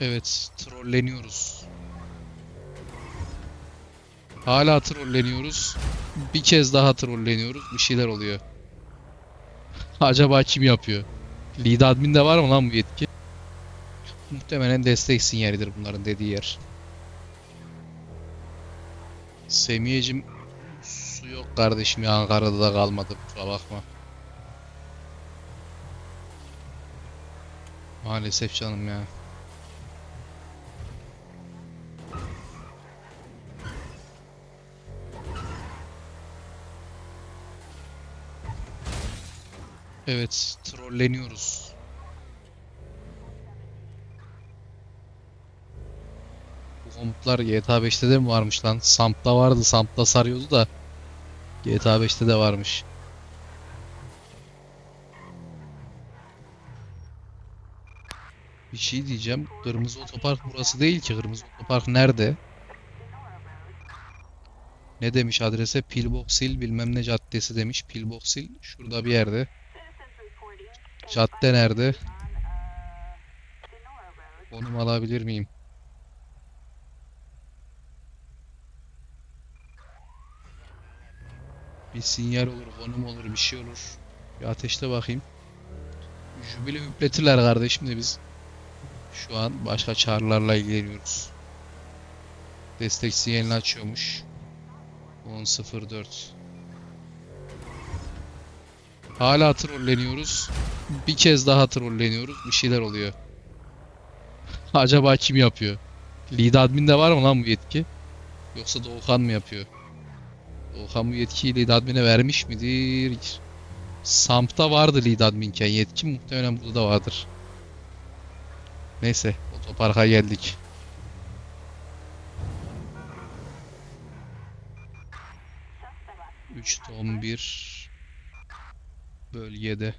Evet, trolleniyoruz. Hala trolleniyoruz. Bir kez daha trolleniyoruz. Bir şeyler oluyor. Acaba kim yapıyor? Lead admin'de var mı lan bu yetki? Muhtemelen destek sinyalidir bunların dediği yer. Semiyecim su yok kardeşim ya Ankara'da da kalmadı kusura bakma. Maalesef canım ya. Evet, trolleniyoruz. Bu komutlar GTA 5'te de mi varmış lan? Samp'ta vardı, Samp'ta sarıyordu da GTA 5'te de varmış. Bir şey diyeceğim. Kırmızı otopark burası değil ki. Kırmızı otopark nerede? Ne demiş adrese? Pillbox Hill bilmem ne caddesi demiş. Pillbox Hill şurada bir yerde. Cadde nerede? Konum alabilir miyim? Bir sinyal olur, konum olur, bir şey olur. Bir ateşte bakayım. Jübile üpletirler kardeşim de biz. Şu an başka çağrılarla ilgileniyoruz. Destek sinyalini açıyormuş. 10.04 Hala trolleniyoruz. Bir kez daha trolleniyoruz. Bir şeyler oluyor. Acaba kim yapıyor? Lead admin'de var mı lan bu yetki? Yoksa Doğukan mı yapıyor? Doğukan bu yetkiyi lead admin'e vermiş midir? Samp'ta vardı lead adminken yetki muhtemelen burada da vardır. Neyse otoparka geldik. Üç ton bir bölgede.